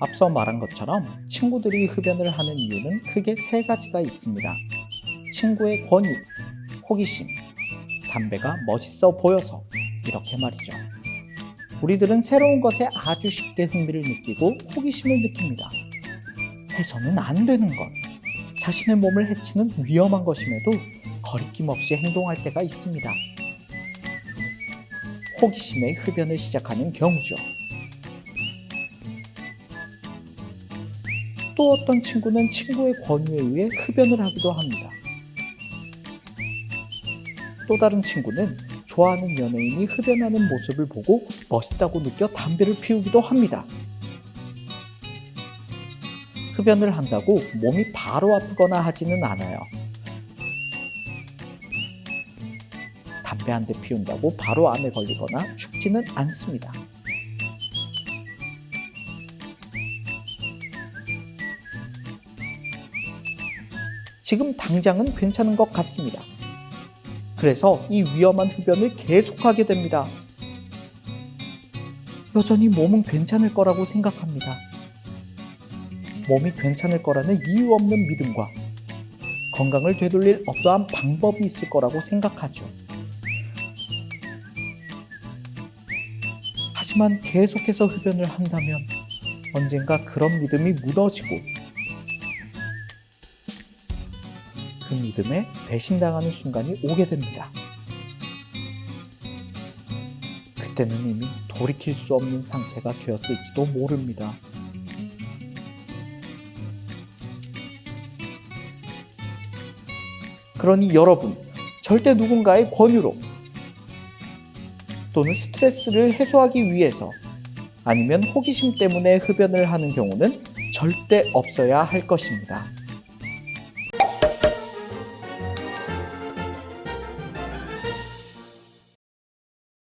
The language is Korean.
앞서 말한 것처럼 친구들이 흡연을 하는 이유는 크게 세 가지가 있습니다. 친구의 권유, 호기심, 담배가 멋있어 보여서 이렇게 말이죠. 우리들은 새로운 것에 아주 쉽게 흥미를 느끼고 호기심을 느낍니다. 해서는 안 되는 것, 자신의 몸을 해치는 위험한 것임에도 거리낌 없이 행동할 때가 있습니다. 호기심에 흡연을 시작하는 경우죠. 또 어떤 친구는 친구의 권유에 의해 흡연을 하기도 합니다. 또 다른 친구는 좋아하는 연예인이 흡연하는 모습을 보고 멋있다고 느껴 담배를 피우기도 합니다. 흡연을 한다고 몸이 바로 아프거나 하지는 않아요. 담배 한 대 피운다고 바로 암에 걸리거나 죽지는 않습니다. 지금 당장은 괜찮은 것 같습니다. 그래서 이 위험한 흡연을 계속하게 됩니다. 여전히 몸은 괜찮을 거라고 생각합니다. 몸이 괜찮을 거라는 이유 없는 믿음과 건강을 되돌릴 어떠한 방법이 있을 거라고 생각하죠. 하지만 계속해서 흡연을 한다면 언젠가 그런 믿음이 무너지고 그 믿음에 배신당하는 순간이 오게 됩니다. 그때는 이미 돌이킬 수 없는 상태가 되었을지도 모릅니다. 그러니 여러분, 절대 누군가의 권유로 또는 스트레스를 해소하기 위해서 아니면 호기심 때문에 흡연을 하는 경우는 절대 없어야 할 것입니다.